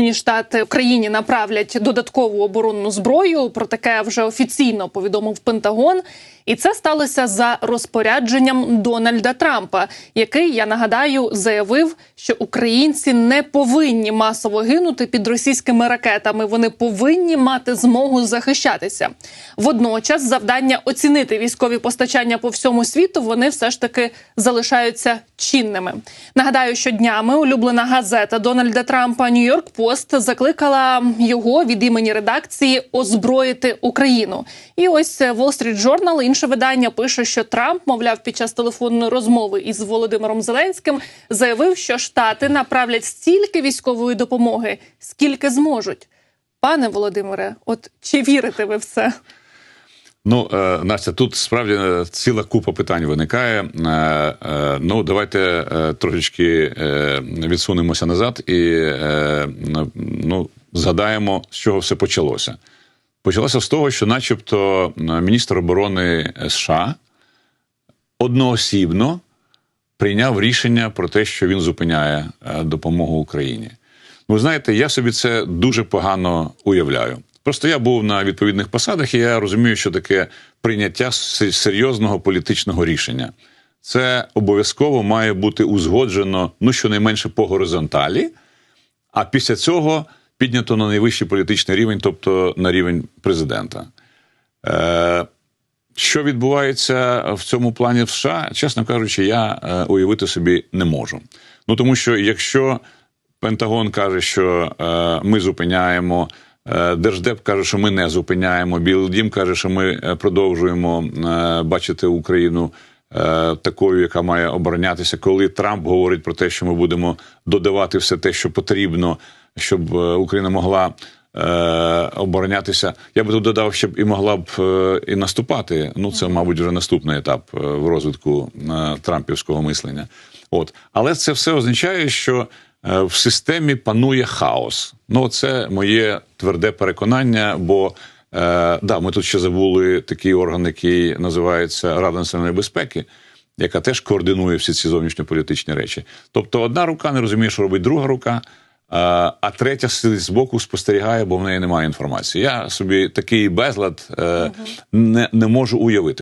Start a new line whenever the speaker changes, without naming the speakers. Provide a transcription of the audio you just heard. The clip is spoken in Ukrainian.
Штати Україні направлять додаткову оборонну зброю. Про таке вже офіційно повідомив Пентагон. І це сталося за розпорядженням Дональда Трампа, який я нагадаю заявив, що українці не повинні масово гинути під російськими ракетами. Вони повинні мати змогу захищатися. Водночас завдання оцінити військові постачання по всьому світу вони все ж таки залишаються чинними. Нагадаю, що днями улюблена газета Дональда Трампа Нью-Йорк Пост закликала його від імені редакції озброїти Україну. І ось Wall Street Journal, інше видання, пише, що Трамп, мовляв, під час телефонної розмови із Володимиром Зеленським заявив, що Штати направлять стільки військової допомоги, скільки зможуть. Пане Володимире, от чи вірите ви в це?
Ну, е, Настя, тут справді е, ціла купа питань виникає. Е, Ну, давайте трошечки відсунемося назад і ну, згадаємо, з чого все почалося. Почалося з того, що, начебто, міністр оборони США одноосібно прийняв рішення про те, що він зупиняє допомогу Україні. Ну, знаєте, я собі це дуже погано уявляю. Просто я був на відповідних посадах, і я розумію, що таке прийняття серйозного політичного рішення. Це обов'язково має бути узгоджено, ну щонайменше по горизонталі, а після цього піднято на найвищий політичний рівень, тобто на рівень президента. Е, що відбувається в цьому плані в США, чесно кажучи, я е, уявити собі не можу. Ну тому що якщо Пентагон каже, що е, ми зупиняємо, Держдеп каже, що ми не зупиняємо. Білий Дім каже, що ми е, продовжуємо е, бачити Україну е, такою, яка має оборонятися. Коли Трамп говорить про те, що ми будемо додавати все те, що потрібно, щоб е, Україна могла. е, Оборонятися, я би тут додав, щоб і могла б е, і наступати. Ну, це, мабуть, вже наступний етап е, в розвитку е, трампівського мислення. От, але це все означає, що е, в системі панує хаос. Ну, це моє тверде переконання. Бо е, да, ми тут ще забули такий орган, який називається Рада національної безпеки, яка теж координує всі ці зовнішньополітичні речі. Тобто, одна рука не розуміє, що робить друга рука. е, А третя сидить збоку спостерігає, бо в неї немає інформації. Я собі такий безлад е, не, не можу уявити.